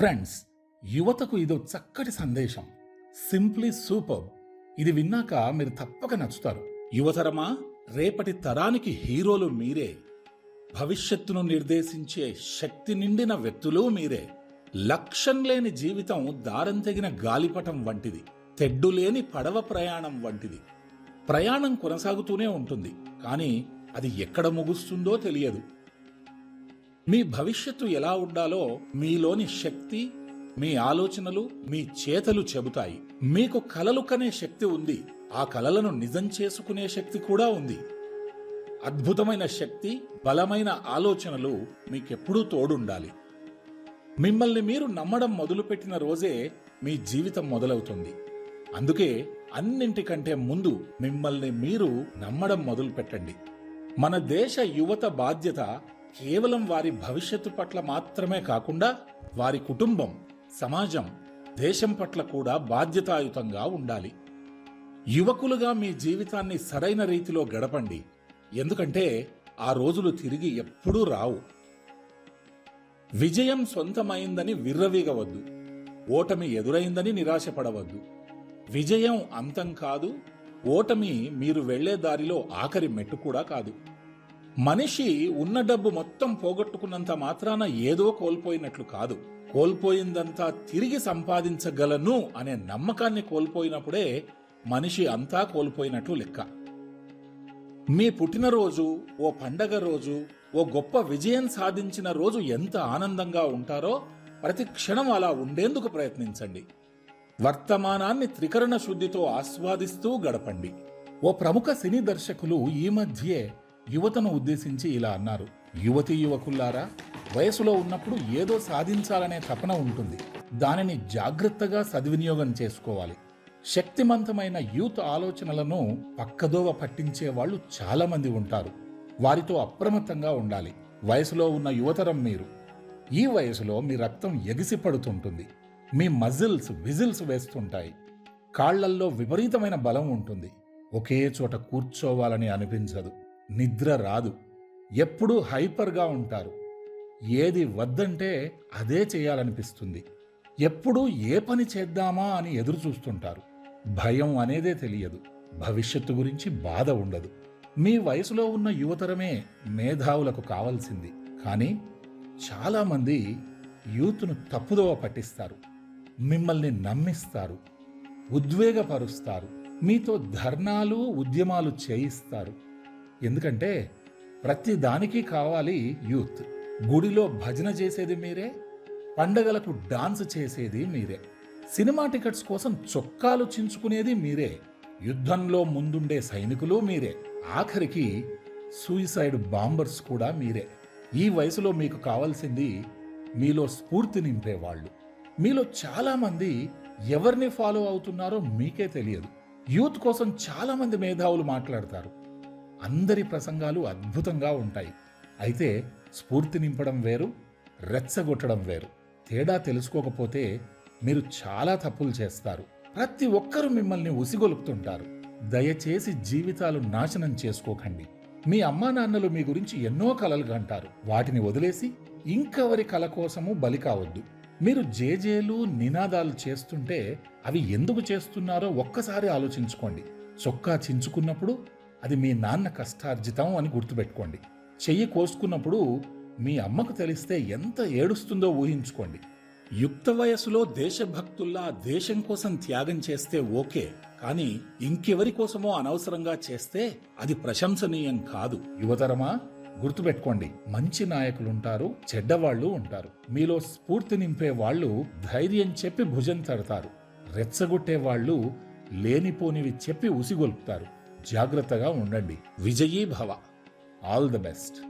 Friends యువతకు ఇదో చక్కటి సందేశం. సింప్లీ సూపర్ ఇది విన్నాక మీరు తప్పక నచ్చుతారు. యువతరమా రేపటి తరానికి హీరోలు మీరే. భవిష్యత్తును నిర్దేశించే శక్తి నిండిన వ్యక్తులు మీరే. లక్ష్యం లేని జీవితం దారం తెగిన గాలిపటం వంటిది. తెడ్డు లేని పడవ ప్రయాణం వంటిది. ప్రయాణం కొనసాగుతూనే ఉంటుంది. కానీ అది ఎక్కడ ముగుస్తుందో తెలియదు. మీ భవిష్యత్తు ఎలా ఉండాలో మీలోని శక్తి మీ ఆలోచనలు మీ చేతలు చెబుతాయి. మీకు కలలు కనే శక్తి ఉంది. ఆ కలలను నిజం చేసుకునే శక్తి కూడా ఉంది. అద్భుతమైన శక్తి బలమైన ఆలోచనలు మీకెప్పుడూ తోడుండాలి. మిమ్మల్ని మీరు నమ్మడం మొదలుపెట్టిన రోజే మీ జీవితం మొదలవుతుంది. అందుకే అన్నింటికంటే ముందు మిమ్మల్ని మీరు నమ్మడం మొదలు పెట్టండి మన దేశ యువత బాధ్యత కేవలం వారి భవిష్యత్తు పట్ల మాత్రమే కాకుండా వారి కుటుంబం సమాజం దేశం పట్ల కూడా బాధ్యతాయుతంగా ఉండాలి. యువకులుగా మీ జీవితాన్ని సరైన రీతిలో గడపండి. ఎందుకంటే ఆ రోజులు తిరిగి ఎప్పుడూ రావు. విజయం సొంతమైందని విర్రవీగవద్దు. ఓటమి ఎదురైందని నిరాశపడవద్దు. విజయం అంతం కాదు ఓటమి మీరు వెళ్ళే దారిలో ఆఖరి మెట్టు కూడా కాదు. మనిషి ఉన్న డబ్బు మొత్తం పోగొట్టుకున్నంత మాత్రాన ఏదో కోల్పోయినట్లు కాదు. కోల్పోయిందంతా తిరిగి సంపాదించగలను అనే నమ్మకాన్ని కోల్పోయినప్పుడే మనిషి అంతా కోల్పోయినట్లు లెక్క. మీ పుట్టినరోజు ఓ పండగ రోజు ఓ గొప్ప విజయం సాధించిన రోజు ఎంత ఆనందంగా ఉంటారో ప్రతి క్షణం అలా ఉండేందుకు ప్రయత్నించండి. వర్తమానాన్ని త్రికరణ శుద్ధితో ఆస్వాదిస్తూ గడపండి. ఓ ప్రముఖ సినీ దర్శకులు ఈ మధ్యే యువతను ఉద్దేశించి ఇలా అన్నారు. యువతీ యువకుల్లారా వయసులో ఉన్నప్పుడు ఏదో సాధించాలనే తపన ఉంటుంది. దానిని జాగ్రత్తగా సద్వినియోగం చేసుకోవాలి. శక్తిమంతమైన యూత్ ఆలోచనలను పక్కదోవ పట్టించే వాళ్ళు చాలామంది ఉంటారు. వారితో అప్రమత్తంగా ఉండాలి. వయసులో ఉన్న యువతరం మీరు. ఈ వయసులో మీ రక్తం ఎగిసి పడుతుంటుంది. మీ మజిల్స్ విజిల్స్ వేస్తుంటాయి. కాళ్ళల్లో విపరీతమైన బలం ఉంటుంది. ఒకే చోట కూర్చోవాలని అనిపించదు. నిద్ర రాదు. ఎప్పుడూ హైపర్గా ఉంటారు. ఏది వద్దంటే అదే చేయాలనిపిస్తుంది. ఎప్పుడూ ఏ పని చేద్దామా అని ఎదురు చూస్తుంటారు. భయం అనేదే తెలియదు. భవిష్యత్తు గురించి బాధ ఉండదు. మీ వయసులో ఉన్న యువతరమే మేధావులకు కావాల్సింది. కానీ చాలామంది యూత్ను తప్పుదోవ పట్టిస్తారు. మిమ్మల్ని నమ్మిస్తారు. ఉద్వేగపరుస్తారు. మీతో ధర్నాలు ఉద్యమాలు చేయిస్తారు. ఎందుకంటే ప్రతి దానికి కావాలి యూత్. గుడిలో భజన చేసేది మీరే పండగలకు డాన్స్ చేసేది మీరే. సినిమా టికెట్స్ కోసం చొక్కాలు చించుకునేది మీరే. యుద్ధంలో ముందుండే సైనికులు మీరే. ఆఖరికి సూయిసైడ్ బాంబర్స్ కూడా మీరే. ఈ వయసులో మీకు కావాల్సింది మీలో స్ఫూర్తి నింపేవాళ్ళు మీలో చాలామంది ఎవరిని ఫాలో అవుతున్నారో మీకే తెలియదు. యూత్ కోసం చాలామంది మేధావులు మాట్లాడతారు. అందరి ప్రసంగాలు అద్భుతంగా ఉంటాయి. అయితే స్ఫూర్తి నింపడం వేరు రెచ్చగొట్టడం వేరు. తేడా తెలుసుకోకపోతే మీరు చాలా తప్పులు చేస్తారు. ప్రతి ఒక్కరూ మిమ్మల్ని ఉసిగొలుపుతుంటారు. దయచేసి జీవితాలు నాశనం చేసుకోకండి. మీ అమ్మా నాన్నలు మీ గురించి ఎన్నో కలలు కంటారు. వాటిని వదిలేసి ఇంకెవరి కల కోసము బలి కావద్దు. మీరు జేజేలు నినాదాలు చేస్తుంటే అవి ఎందుకు చేస్తున్నారో ఒక్కసారి ఆలోచించుకోండి. చొక్కా చించుకున్నప్పుడు అది మీ నాన్న కష్టార్జితం అని గుర్తుపెట్టుకోండి. చెయ్యి కోసుకున్నప్పుడు మీ అమ్మకు తెలిస్తే ఎంత ఏడుస్తుందో ఊహించుకోండి. యుక్త వయసులో దేశభక్తుల్లా దేశం కోసం త్యాగం చేస్తే ఓకే కానీ ఇంకెవరి కోసమో అనవసరంగా చేస్తే అది ప్రశంసనీయం కాదు. యువతరమా గుర్తుపెట్టుకోండి మంచి నాయకులుంటారు చెడ్డవాళ్ళు ఉంటారు. మీలో స్ఫూర్తి నింపే వాళ్ళు ధైర్యం చెప్పి భుజం తడతారు. రెచ్చగొట్టే వాళ్ళు లేనిపోనివి చెప్పి ఉసిగొల్పుతారు. జాగ్రత్తగా ఉండండి. విజయీ భవ. All the best.